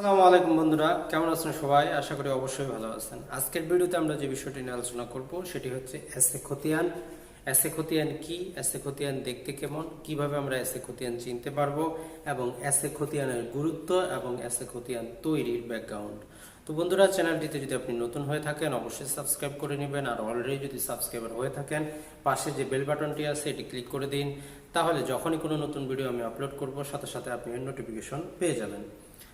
আসসালামু আলাইকুম বন্ধুরা, কেমন আছেন সবাই? আশা করি অবশ্যই ভালো আছেন। আজকের ভিডিওতে আমরা যে বিষয়টি নিয়ে আলোচনা করব, সেটি হচ্ছে এসে খতিয়ান। এসে খতিয়ান কি? এসে খতিয়ান দেখতে কেমন? কীভাবে আমরা এসে খতিয়ান চিনতে পারব? এবং এসে খতিয়ানের গুরুত্ব এবং এসে খতিয়ান তৈরির ব্যাকগ্রাউন্ড তো বন্ধুরা, চ্যানেলটিতে যদি আপনি নতুন হয়ে থাকেন, অবশ্যই সাবস্ক্রাইব করে নেবেন। আর অলরেডি যদি সাবস্ক্রাইবার হয়ে থাকেন, পাশে যে বেল বাটনটি আছে, এটি ক্লিক করে দিন। তাহলে যখনই কোনো নতুন ভিডিও আমি আপলোড করব, সাথে সাথে আপনি নোটিফিকেশন পেয়ে যাবেন।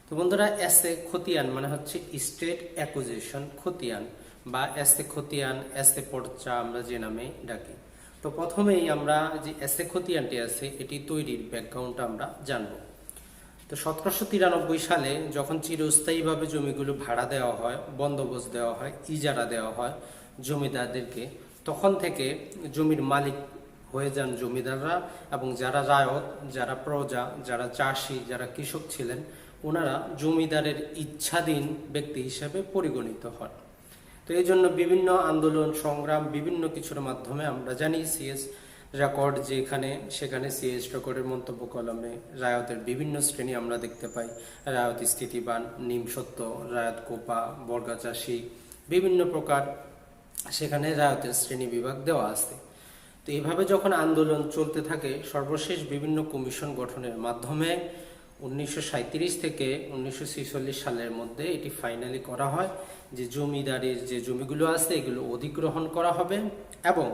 তো বন্ধুরা এসে খতিয়ান মানে হচ্ছে স্টেট অ্যাকুজিশন খতিয়ান বা এসে খতিয়ান এসে পর্চা আমরা যে নামে ডাকি। তো প্রথমেই আমরা যে এসে খতিয়ানটি আছে, এটি তৈরির ব্যাকগ্রাউন্ডটা আমরা জানব। তো সতেরোশো তিরানব্বই সালে যখন চিরস্থায়ীভাবে জমিগুলো ভাড়া দেওয়া হয়, বন্দোবস্ত দেওয়া হয়, ইজারা দেওয়া হয় জমিদারদেরকে, তখন থেকে জমির মালিক হয়ে যান জমিদাররা এবং যারা রায়ত, যারা প্রজা, যারা চাষি, যারা কৃষক ছিলেন ওনারা জমিদারের ইচ্ছাধীন ব্যক্তি হিসেবে পরিগণিত হন। তো এই জন্য বিভিন্ন আন্দোলন, সংগ্রাম বিভিন্ন কিছুর মাধ্যমে আমরা জানি সিএস রেকর্ড যেখানে সেখানে সিএস রেকর্ডের মন্তব্য কলমে রায়তের বিভিন্ন শ্রেণি আমরা দেখতে পাই। রায়ত স্থিতিবান নিমসত্য রায়ত কোপা, বর্গা চাষী, বিভিন্ন প্রকার সেখানে রায়তের শ্রেণি বিভাগ দেওয়া আছে। তো এইভাবে যখন আন্দোলন চলতে থাকে, সর্বশেষ বিভিন্ন কমিশন গঠনের মাধ্যমে উনিশশো সাঁইত্রিশ থেকে উনিশশো সালের মধ্যে এটি ফাইনালি করা হয়, যে জমিদারের যে জমিগুলো আছে এগুলো অধিগ্রহণ করা হবে এবং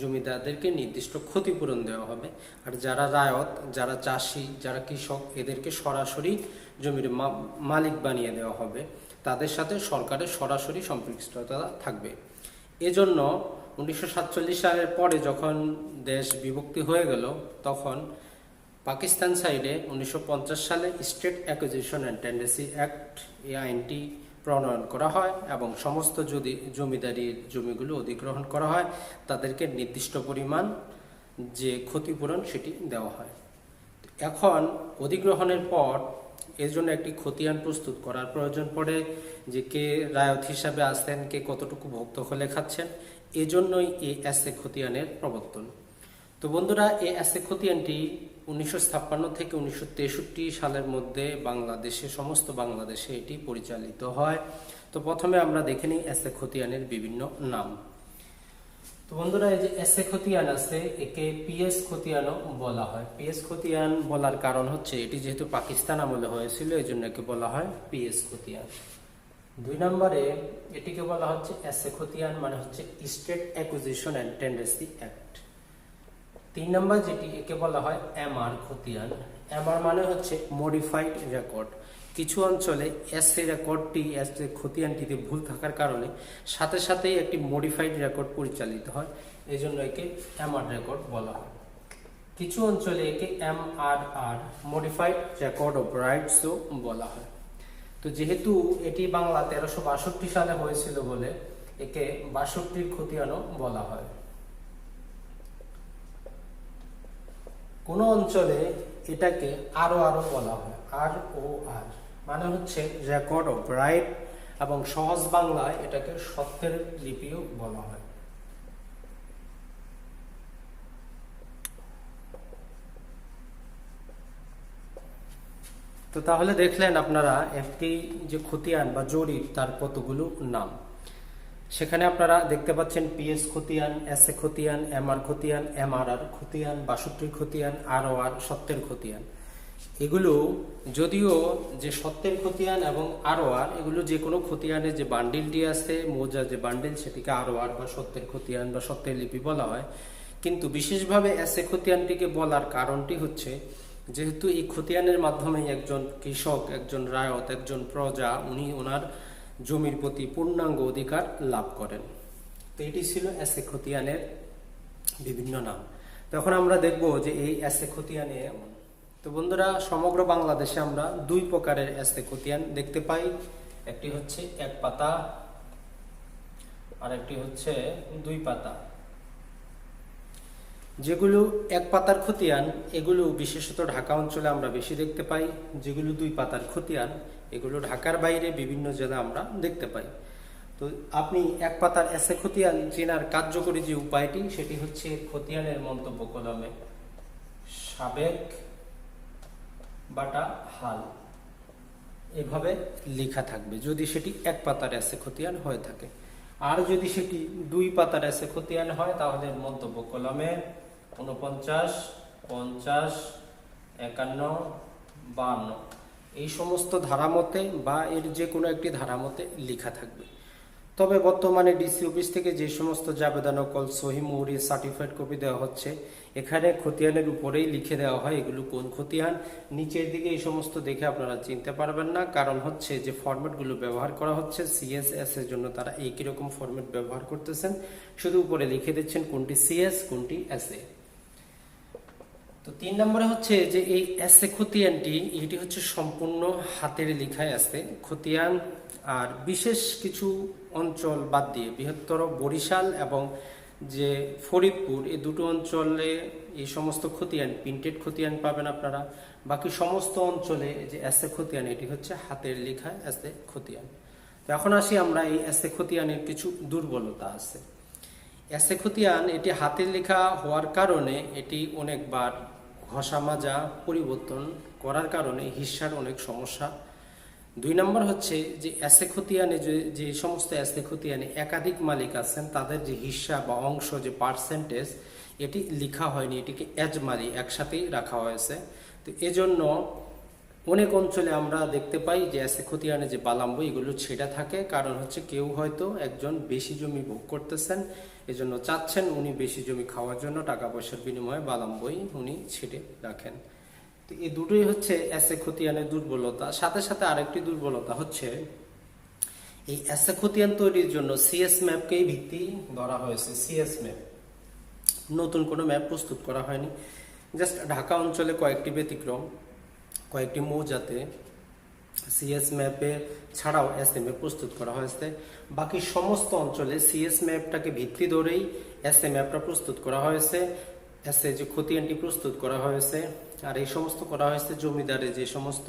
জমিদারদেরকে নির্দিষ্ট ক্ষতিপূরণ দেওয়া হবে। আর যারা রায়ত, যারা চাষি, যারা কৃষক, এদেরকে সরাসরি জমির মালিক বানিয়ে দেওয়া হবে। তাদের সাথে সরকারের সরাসরি সম্পৃক্ততা থাকবে। এজন্য উনিশশো সাতচল্লিশ সালের পরে যখন দেশ বিভক্তি হয়ে গেল, তখন পাকিস্তান সাইডে উনিশশো পঞ্চাশ সালে state acquisition and tendency act এই আইনটি প্রণয়ন করা হয় এবং সমস্ত যদি জমিদারির জমিগুলো অধিগ্রহণ করা হয়, তাদেরকে নির্দিষ্ট পরিমাণ যে ক্ষতিপূরণ সেটি দেওয়া হয়। এখন অধিগ্রহণের পর এর জন্য একটি খতিয়ান প্রস্তুত করার প্রয়োজন পড়ে যে কে রায়ত হিসাবে আসতেন, কে কতটুকু ভক্ত হলে খাচ্ছেন, এজন্যই এই অ্যাসে খতিয়ানের প্রবর্তন। তো বন্ধুরা, এই অ্যাসে খতিয়ানটি উনিশশো ছাপ্পান্ন থেকে উনিশশো তেষট্টি সালের মধ্যে বাংলাদেশে, সমস্ত বাংলাদেশে এটি পরিচালিত হয়। তো প্রথমে আমরা দেখে নিই অ্যাসে খতিয়ানের বিভিন্ন নাম। তো বন্ধুরা, এই যে এসে খতিয়ান আছে, একে পিএস খতিয়ানও বলা হয়। পিএস খতিয়ান বলার কারণ হচ্ছে, এটি যেহেতু পাকিস্তান আমলে হয়েছিল, এই জন্য একে বলা হয় পিএস খতিয়ান। দুই নম্বরে, এটিকে বলা হচ্ছে এসে খতিয়ান মানে হচ্ছে state acquisition and tendency act. তিন নম্বর যেটি একে বলা হয় এমআর খতিয়ান। এমআর মানে হচ্ছে মডিফাইড রেকর্ড কিছু অঞ্চলে এসএ রেকর্ডটি এসএ খতিয়ানটিতে ভুল থাকার কারণে সাথে সাথেই একটি মডিফাইড রেকর্ড পরিচালিত হয়। এই জন্য একে এমআর রেকর্ড বলা হয়। কিছু অঞ্চলে একে M R R modified record of রাইটসও বলা হয়। তো যেহেতু এটি বাংলা তেরোশো বাষট্টি সালে হয়েছিল বলে একে বাষট্টির খতিয়ানও বলা হয়। কোন অঞ্চলে এটাকে আরও আরও বলা হয়, আর ও আর। মানে হচ্ছে রেকর্ড অফ রাইট এবং সহজ বাংলায় এটাকে সত্যের লিপিও বলা হয়। তো তাহলে দেখলেন আপনারা একটি যে খতিয়ান বা জরিপ, তার কতগুলো নাম। সেখানে আপনারা দেখতে পাচ্ছেন পিএস খতিয়ান, এস এ খতিয়ান এমআর খতিয়ান এমআরআর খতিয়ান বাষট্টির খতিয়ান, আর ও আর সত্যের খতিয়ান। এগুলো যদিও যে সত্যের খতিয়ান এবং আর ও আর, এগুলো যে কোনো খতিয়ানের যে বান্ডিলটি আছে মোজা যে বান্ডিল, সেটিকে আর ও আর বা সত্যের খতিয়ান বা সত্যের লিপি বলা হয়। কিন্তু বিশেষভাবে এস এ খতিয়ানটিকে বলার কারণটি হচ্ছে, যেহেতু এই খতিয়ানের মাধ্যমে একজন কৃষক, একজন রায়ত, একজন প্রজা, উনি ওনার জমির প্রতি পূর্ণাঙ্গ অধিকার লাভ করেন। তো এটি ছিল এসে খতিয়ানের বিভিন্ন নাম। তখন আমরা দেখব যে এই এসে খতিয়ানে তো বন্ধুরা, সমগ্র বাংলাদেশে আমরা দুই প্রকারের এসে খতিয়ান দেখতে পাই। একটি হচ্ছে এক পাতা আর একটি হচ্ছে দুই পাতা। যেগুলো এক পাতার খতিয়ান, এগুলো বিশেষত ঢাকা অঞ্চলে আমরা বেশি দেখতে পাই। যেগুলো দুই পাতার খতিয়ান এগুলো ঢাকার বাইরে বিভিন্ন জেলা আমরা দেখতে পাই। তো আপনি এক পাতার এসে খতিয়ান চেনার কার্যকরী যে উপায়টি, সেটি হচ্ছে খতিয়ানের মন্তব্য কলমে। সাবেক বাটা হাল। এভাবে লেখা থাকবে, যদি সেটি এক পাতার এসে খতিয়ান হয়ে থাকে। আর যদি সেটি দুই পাতার এসে খতিয়ান হয়, তাহলে মন্তব্য কলমে উনপঞ্চাশ পঞ্চাশ, একান্ন, বান্ন। এই সমস্ত ধারা মতে বা এর যে কোনো একটি ধারা মতে লেখা থাকবে। তবে বর্তমানে ডিসি অফিস থেকে যে সমস্ত জাবেদা নকল সহি মৌরি সার্টিফাইড কপি দেওয়া হচ্ছে, এখানে খতিয়ানের উপরেই লিখে দেওয়া হয় এগুলো কোন খতিয়ান। নিচের দিকে এই সমস্ত দেখে আপনারা চিনতে পারবেন না। কারণ হচ্ছে যে ফরম্যাটগুলো ব্যবহার করা হচ্ছে সিএসএস এর জন্য তারা একই রকম ফরম্যাট ব্যবহার করতেছেন। শুধু উপরে লিখে দিচ্ছেন কোনটি সিএস কোনটি এসএ তো তিন নম্বরে হচ্ছে যে এই এসে খতিয়ানটি, এটি হচ্ছে সম্পূর্ণ হাতের লেখায় আছে। খতিয়ান আর বিশেষ কিছু অঞ্চল বাদ দিয়ে বৃহত্তর বরিশাল এবং যে ফরিদপুর, এই দুটো অঞ্চলে এই সমস্ত খতিয়ান, প্রিন্টেড খতিয়ান পাবেন আপনারা। বাকি সমস্ত অঞ্চলে যে এসে খতিয়ান, এটি হচ্ছে হাতের লেখা এসে খতিয়ান। তো এখন আসি আমরা এই এসে খতিয়ানের কিছু দুর্বলতা আছে। এসে খতিয়ান, এটি হাতের লেখা হওয়ার কারণে এটি অনেকবার ঘষা মাজা পরিবর্তন করার কারণে হিস্সার অনেক সমস্যা। দুই নম্বর হচ্ছে যে এসে খতিয়ানে যে যে সমস্ত এসে খতিয়ানে একাধিক মালিক আছেন, তাদের যে হিস্সা বা অংশ, যে পার্সেন্টেজ এটি লেখা হয়নি, এটিকে এজমালি একসাথেই রাখা হয়েছে। তো এজন্য অনেক অঞ্চলে আমরা দেখতে পাই যে এসে খতিয়ানে যে বালাম্ব, এগুলো ছেড়া থাকে। কারণ হচ্ছে কেউ হয়তো একজন বেশি জমি ভোগ করতেছেন এজন্য চাচ্ছেন উনি বেশি জমি খাওয়ার জন্য টাকা পয়সার বিনিময়ে বাদাম বই উনি ছেড়ে রাখেন। তো এই দুটোই হচ্ছে এসে খতিয়ানের দুর্বলতা। সাথে সাথে আরেকটি দুর্বলতা হচ্ছে, এই এসে খতিয়ান তৈরির জন্য সিএস ম্যাপকেই ভিত্তি ধরা হয়েছে। CS map. নতুন কোনো ম্যাপ প্রস্তুত করা হয়নি। জাস্ট ঢাকা অঞ্চলে কয়েকটি ব্যতিক্রম, কয়েকটি মৌজাতে সিএস ম্যাপে ছাড়াও এস এম এ প্রস্তুত করা হয়েছে। বাকি সমস্ত অঞ্চলে সিএস ম্যাপটাকে ভিত্তি ধরেই এস এ ম্যাপটা প্রস্তুত করা হয়েছে। এস এ যে খতিয়ানটি প্রস্তুত করা হয়েছে, আর এই সমস্ত করা হয়েছে জমিদারে যে সমস্ত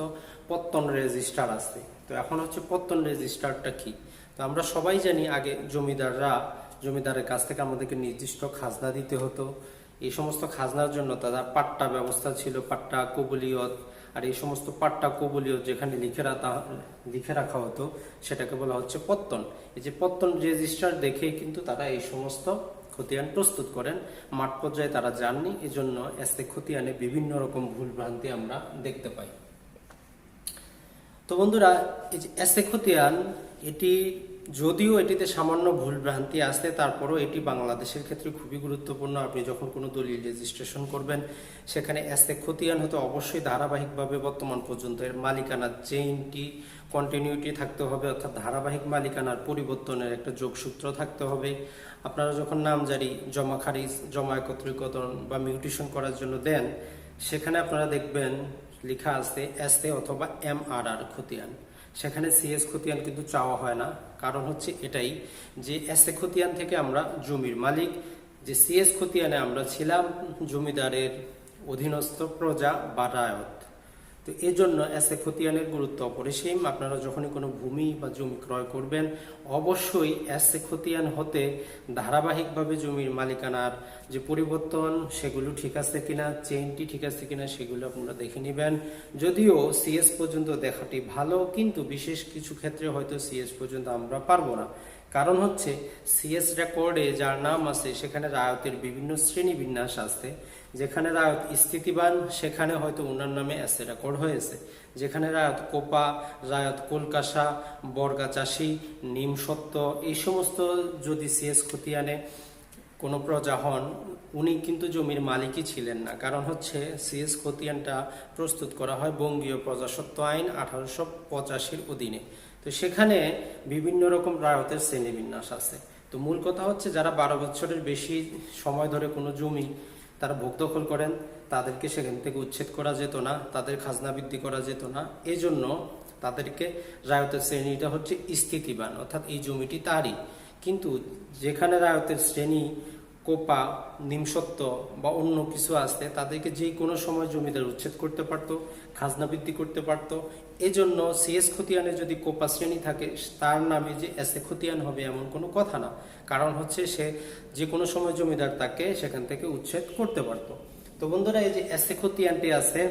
পত্তন রেজিস্টার আছে। তো এখন হচ্ছে পত্তন রেজিস্টারটা কি? তো আমরা সবাই জানি আগে জমিদাররা, জমিদারের কাছ থেকে আমাদেরকে নির্দিষ্ট খাজনা দিতে হতো। এই সমস্ত খাজনার জন্য তারা পাট্টা ব্যবস্থা ছিল, পাট্টা, কবুলিয়ত আর এই সমস্ত পাট্টা কবুলিয়ত যেখানে লিখে রাখা লিখে রাখা হতো, সেটাকে বলা হচ্ছে পত্তন। এই যে পত্তন রেজিস্টার দেখেই কিন্তু তারা এই সমস্ত খতিয়ান প্রস্তুত করেন। মাঠ পর্যায়ে তারা যাননি, এজন্য এসে খতিয়ানে বিভিন্ন রকম ভুল ভ্রান্তি আমরা দেখতে পাই। তো বন্ধুরা, এই যে এসে খতিয়ান, এটি যদিও এটিতে সামান্য ভুল ভ্রান্তি আসে তারপরও এটি বাংলাদেশের ক্ষেত্রে খুবই গুরুত্বপূর্ণ। আপনি যখন কোনো দলিল রেজিস্ট্রেশন করবেন, সেখানে এসে খতিয়ান হতে অবশ্যই ধারাবাহিকভাবে বর্তমান পর্যন্ত এর মালিকানার চেইনটি কন্টিনিউটি থাকতে হবে, অর্থাৎ ধারাবাহিক মালিকানার পরিবর্তনের একটা যোগসূত্র থাকতে হবে। আপনারা যখন নামজারি জমা খারিজ, জমা একত্রীকরণ বা মিউটেশন করার জন্য দেন, সেখানে আপনারা দেখবেন লেখা আছে এস এ অথবা এম আর আর খতিয়ান। সেখানে সিএস খতিয়ান কিন্তু চাওয়া হয় না। কারণ হচ্ছে এটাই যে এস এ খতিয়ান থেকে আমরা জমির মালিক, যে সিএস খতিয়ানে আমরা ছিলাম জমিদারের অধীনস্থ প্রজা বা রায়ত তো এই জন্য এসে খতিয়ানের গুরুত্ব অপরিসীম। আপনারা যখনই কোনো ভূমি বা জমি ক্রয় করবেন, অবশ্যই এসে খতিয়ান হতে ধারাবাহিকভাবে জমির মালিকানার যে পরিবর্তন, সেগুলো ঠিক আছে কিনা চেইনটি ঠিক আছে কিনা, সেগুলো আপনারা দেখে নেবেন। যদিও সিএস পর্যন্ত দেখাটি ভালো, কিন্তু বিশেষ কিছু ক্ষেত্রে হয়তো সিএস পর্যন্ত আমরা পারব না। কারণ হচ্ছে সিএস রেকর্ডে যার নাম আছে, সেখানে রায়তের বিভিন্ন শ্রেণি বিন্যাস আছে, যেখানে রায়ত স্থিতিবান, সেখানে হয়তো ওনার নামে এসে রেকর্ড হয়েছে, যেখানে রায়ত কোপা, রায়ত কলকাসা, বর্গা চাষি, নিম সত্য, এই সমস্ত যদি সিএস খতিয়ানে কোনো প্রজা হন, উনি কিন্তু জমির মালিকই ছিলেন না। কারণ হচ্ছে সিএস খতিয়ানটা প্রস্তুত করা হয় বঙ্গীয় প্রজাসত্ব আইন আঠারোশো পঁচাশির অধীনে। তো সেখানে বিভিন্ন রকম রায়তের শ্রেণীবিন্যাস আছে। তো মূল কথা হচ্ছে যারা বারো বছরের বেশি সময় ধরে কোনো জমি তারা ভোগ দখল করেন, তাদেরকে সেখান থেকে উচ্ছেদ করা যেত না, তাদের খাজনা বৃদ্ধি করা যেত না। এই জন্য তাদেরকে রায়তের শ্রেণীটা হচ্ছে স্থিতিবান অর্থাৎ এই জমিটি তারই। কিন্তু যেখানে রায়তের শ্রেণি কোপা, নিমসত্ব বা অন্য কিছু আসতে তাদেরকে যে কোনো সময় জমিদার উচ্ছেদ করতে পারতো, খাজনা বৃদ্ধি করতে পারতো। এজন্য সিএস খতিয়ানে যদি কোপা শ্রেণি থাকে, তার নামে যে এসে খতিয়ান হবে এমন কোনো কথা না। কারণ হচ্ছে সে যে কোনো সময় জমিদার তাকে সেখান থেকে উচ্ছেদ করতে পারতো। তো বন্ধুরা, এই যে এসে খতিয়ানটি আছে,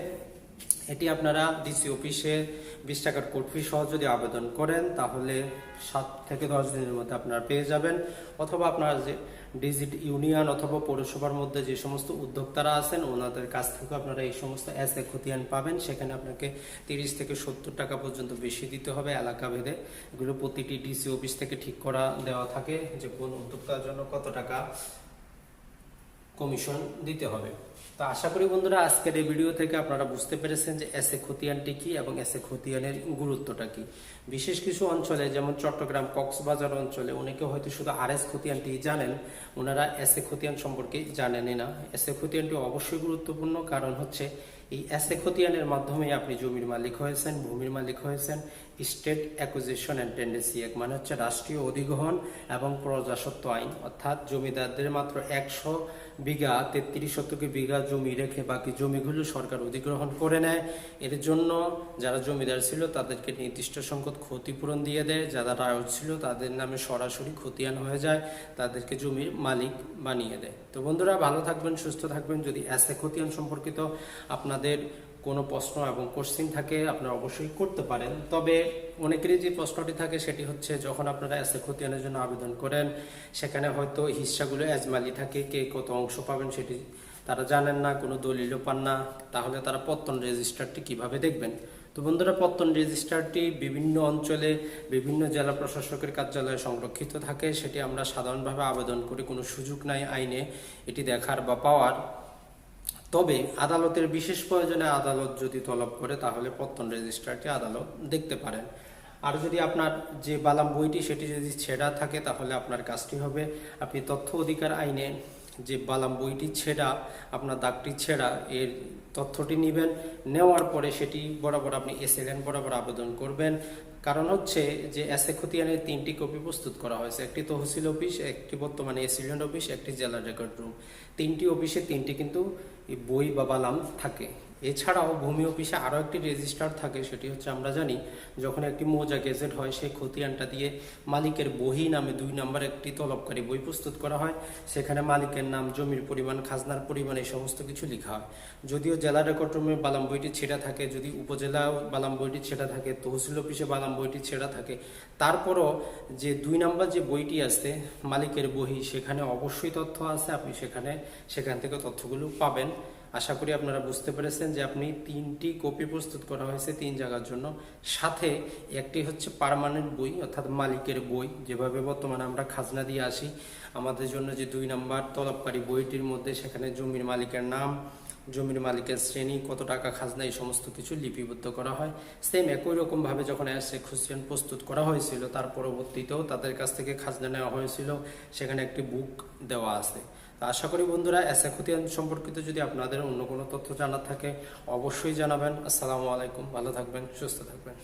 এটি আপনারা ডিসি অফিসে বিশ টাকার কোড ফি সহ যদি আবেদন করেন, তাহলে সাত থেকে দশ দিনের মধ্যে আপনারা পেয়ে যাবেন। অথবা আপনারা যে ডিজিট ইউনিয়ন অথবা পৌরসভার মধ্যে যে সমস্ত উদ্যোক্তারা আছেন, ওনাদের কাছ থেকে আপনারা এই সমস্ত এ খতিয়ান পাবেন। সেখানে আপনাকে তিরিশ থেকে সত্তর টাকা পর্যন্ত বেশি দিতে হবে এলাকা ভেদে। এগুলো প্রতিটি ডিসি অফিস থেকে ঠিক করা দেওয়া থাকে যে কোন উদ্যোক্তার জন্য কত টাকা কমিশন দিতে হবে। তো আশা করি বন্ধুরা, আজকের এই ভিডিও থেকে আপনারা বুঝতে পেরেছেন যে এসে খতিয়ানটি কি এবং এসে খতিয়ানের গুরুত্বটা কি। বিশেষ কিছু অঞ্চলে, যেমন চট্টগ্রাম, কক্সবাজার অঞ্চলে, অনেকে হয়তো শুধু আর এস খতিয়ানটি জানেন, ওনারা এসে খতিয়ান সম্পর্কে জানেনই না। এসে খতিয়ানটি অবশ্যই গুরুত্বপূর্ণ কারণ হচ্ছে এই এসে খতিয়ানের মাধ্যমে আপনি জমির মালিক হয়েছেন, ভূমির মালিক হয়েছেন, স্টেট অ্যাকুজিশন অ্যান্ড টেন্ডেন্সি এক মানে হচ্ছে রাষ্ট্রীয় অধিগ্রহণ এবং প্রজাসত্ব আইন। অর্থাৎ জমিদারদের মাত্র একশো বিঘা তেত্রিশ শতকে বিঘা জমি রেখে বাকি জমিগুলো সরকার অধিগ্রহণ করে নেয়। এর জন্য যারা জমিদার ছিল, তাদেরকে নির্দিষ্ট সংখ্যক ক্ষতিপূরণ দিয়ে দেয়। যারা রায়ত ছিল, তাদের নামে সরাসরি খতিয়ান হয়ে যায়। তাদেরকে জমির মালিক বানিয়ে দেয়। তো বন্ধুরা, ভালো থাকবেন, সুস্থ থাকবেন। যদি অ্যাসে খতিয়ান সম্পর্কিত আপনাদের কোনো প্রশ্ন এবং কোশ্চিন থাকে, আপনারা অবশ্যই করতে পারেন। তবে অনেকেরই যে প্রশ্নটি থাকে, সেটি হচ্ছে, যখন আপনারা অ্যাসে খতিয়ানের জন্য আবেদন করেন, সেখানে হয়তো হিস্সাগুলো এজমালি থাকে, কে কত অংশ পাবেন সেটি তারা জানেন না, কোনো দলিলও পান না, তাহলে তারা পত্তন রেজিস্টারটি কীভাবে দেখবেন? তো বন্ধুরা, পত্তন রেজিস্টারটি বিভিন্ন অঞ্চলে বিভিন্ন জেলা প্রশাসকের কার্যালয়ে সংরক্ষিত থাকে। সেটি আমরা সাধারণভাবে আবেদন করে কোনো সুযোগ নাই আইনে এটি দেখার বা পাওয়ার। তবে আদালতের বিশেষ প্রয়োজনে আদালত যদি তলব করে, তাহলে পত্তন রেজিস্ট্রারটি আদালত দেখতে পারেন। আর যদি আপনার যে বালাম বইটি, সেটি যদি ছেঁড়া থাকে, তাহলে আপনার কাজটি হবে। আপনি তথ্য অধিকার আইনে যে বালাম বইটি ছেঁড়া, আপনার দাগটি ছেঁড়া, এর তথ্যটি নেবেন। নেওয়ার পরে সেটি বরাবর আপনি এসএলএন বরাবর আবেদন করবেন। কারণ হচ্ছে যে এসএ খতিয়ানের তিনটি কপি প্রস্তুত করা হয়েছে। একটি তহসিল অফিস, একটি বর্তমানে এসিডেন্ট অফিস, একটি জেলা রেকর্ড রুম। তিনটি অফিসে তিনটি কিন্তু বই বা বালাম থাকে। এছাড়াও ভূমি অফিসে আরও একটি রেজিস্টার থাকে, সেটি হচ্ছে আমরা জানি যখন একটি মৌজা গেজেট হয়, সেই খতিয়ানটা দিয়ে মালিকের বহি নামে দুই নাম্বার একটি তলবকারী বই প্রস্তুত করা হয়। সেখানে মালিকের নাম, জমির পরিমাণ, খাজনার পরিমাণ এই সমস্ত কিছু লেখা হয়। যদিও জেলা রেকর্ড রুমে বালাম বইটি ছেঁড়া থাকে, যদি উপজেলা বালাম বইটি ছেঁড়া থাকে, তহসিল অফিসে বালাম বইটি ছেঁড়া থাকে, তারপরও যে দুই নাম্বার যে বইটি আছে মালিকের বহি, সেখানে অবশ্যই তথ্য আছে, আপনি সেখানে, সেখান থেকে তথ্যগুলো পাবেন। আশা করি আপনারা বুঝতে পেরেছেন যে আপনি তিনটি কপি প্রস্তুত করা হয়েছে তিন জায়গার জন্য। সাথে একটি হচ্ছে পার্মানেন্ট বই, অর্থাৎ মালিকের বই, যেভাবে বর্তমানে আমরা খাজনা দিয়ে আসি। আমাদের জন্য যে দুই নাম্বার তলবকারী বইটির মধ্যে সেখানে জমির মালিকের নাম, জমির মালিকের শ্রেণি, কত টাকা খাজনা, এই সমস্ত কিছু লিপিবদ্ধ করা হয়। সেম একই রকমভাবে যখন এসে খুশিয়ান প্রস্তুত করা হয়েছিল, তার পরবর্তীতেও তাদের কাছ থেকে খাজনা নেওয়া হয়েছিল। সেখানে একটি বুক দেওয়া আছে। তো আশা করি বন্ধুরা এসএ খতিয়ান সম্পর্কিত যদি আপনাদের অন্য কোনো তথ্য জানার থাকে, অবশ্যই জানাবেন। আসসালামু আলাইকুম, ভালো থাকবেন, সুস্থ থাকবেন।